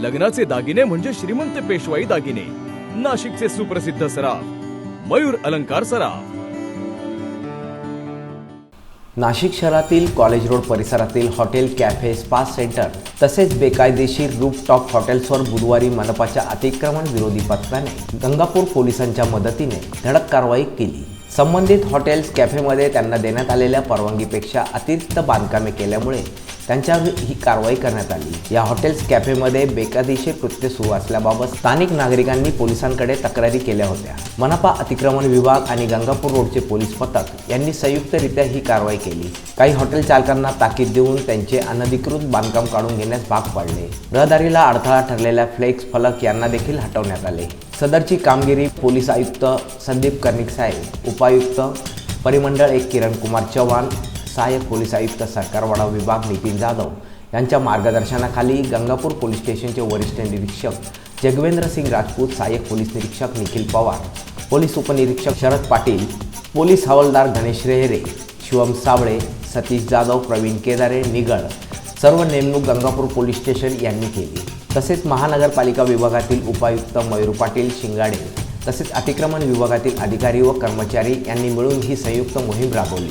लग्नाचे दागिने म्हणजे श्रीमंत पेशवाई दागिने. नाशिकचे सुप्रसिद्ध सराफ मयूर अलंकार सराफ. नाशिक शहरातील कॉलेज रोड परिसरातील हॉटेल कॅफे स्पा सेंटर तसेच बेकायदेशीर रूफटॉप हॉटेल्सवर बुधवारी मनपाच्या अतिक्रमण विरोधी पथकाने गंगापूर पोलिसांच्या मदतीने धडक कारवाई केली. संबंधित हॉटेल्स कॅफेमध्ये त्यांना देण्यात आलेल्या परवानगीपेक्षा अतिरिक्त बांधकामे केल्यामुळे त्यांच्यावर ही कारवाई करण्यात आली. या हॉटेल्स कॅफेमध्ये बेकायदेशीर कृत्य सुरू असल्याबाबत स्थानिक नागरिकांनी पोलिसांकडे तक्रारी केल्या होत्या. मनपा अतिक्रमण विभाग आणि गंगापूर रोडचे पोलीस पथक यांनी संयुक्तरित्या ही कारवाई केली. काही हॉटेल चालकांना ताकीद देऊन त्यांचे अनधिकृत बांधकाम काढून घेण्यास भाग पाडले. रहदारीला अडथळा ठरलेल्या फ्लेक्स फलक यांना देखील हटवण्यात आले. सदरची कामगिरी पोलीस आयुक्त संदीप कर्णिक साहेब उपायुक्त परिमंडळ एक किरण कुमार चव्हाण सहाय्यक पोलीस आयुक्त सरकारवाडा विभाग नितीन जाधव यांच्या मार्गदर्शनाखाली गंगापूर पोलीस स्टेशनचे वरिष्ठ निरीक्षक जगवेंद्र सिंग राजपूत सहाय्यक पोलीस निरीक्षक निखिल पवार पोलीस उपनिरीक्षक शरद पाटील पोलीस हवालदार गणेश रेहरे शिवम साबळे सतीश जाधव प्रवीण केदारे निगळ सर्व नेमणूक गंगापूर पोलीस स्टेशन यांनी केली. तसेच महानगरपालिका विभागातील उपायुक्त मयूर पाटील शिंगाडे तसेच अतिक्रमण विभागातील अधिकारी व कर्मचारी यांनी मिळून ही संयुक्त मोहीम राबवली.